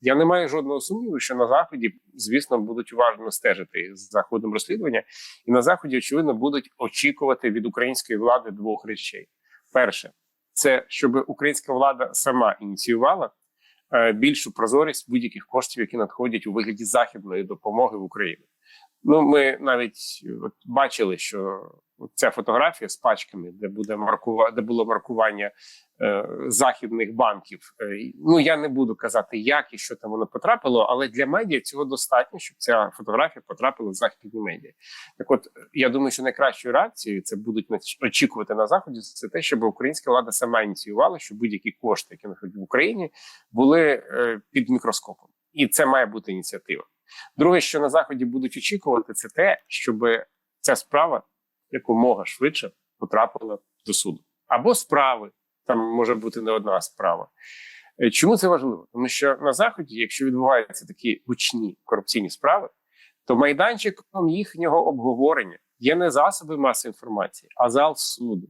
Я не маю жодного сумніву, що на заході, звісно, будуть уважно стежити за ходом розслідування, і на заході, очевидно, будуть очікувати від української влади двох речей: перше, це щоб українська влада сама ініціювала е, більшу прозорість будь-яких коштів, які надходять у вигляді західної допомоги в Україну. Ну, ми навіть от бачили, що ця фотографія з пачками, де буде маркува... де було маркування е, західних банків. Е, ну я не буду казати, як і що там воно потрапило, але для медіа цього достатньо, щоб ця фотографія потрапила в західні медіа. Так, от я думаю, що найкращою реакцією це будуть очікувати на заході. Це те, щоб українська влада сама ініціювала, щоб будь-які кошти, які знаходять в Україні, були е, під мікроскопом, і це має бути ініціатива. Друге, що на заході будуть очікувати, це те, щоб ця справа якомога швидше потрапила до суду або справи. Там може бути не одна справа. Е, Чому це важливо? Тому що на заході, якщо відбуваються такі гучні корупційні справи, то майданчиком їхнього обговорення є не засоби масової інформації, а зал суду.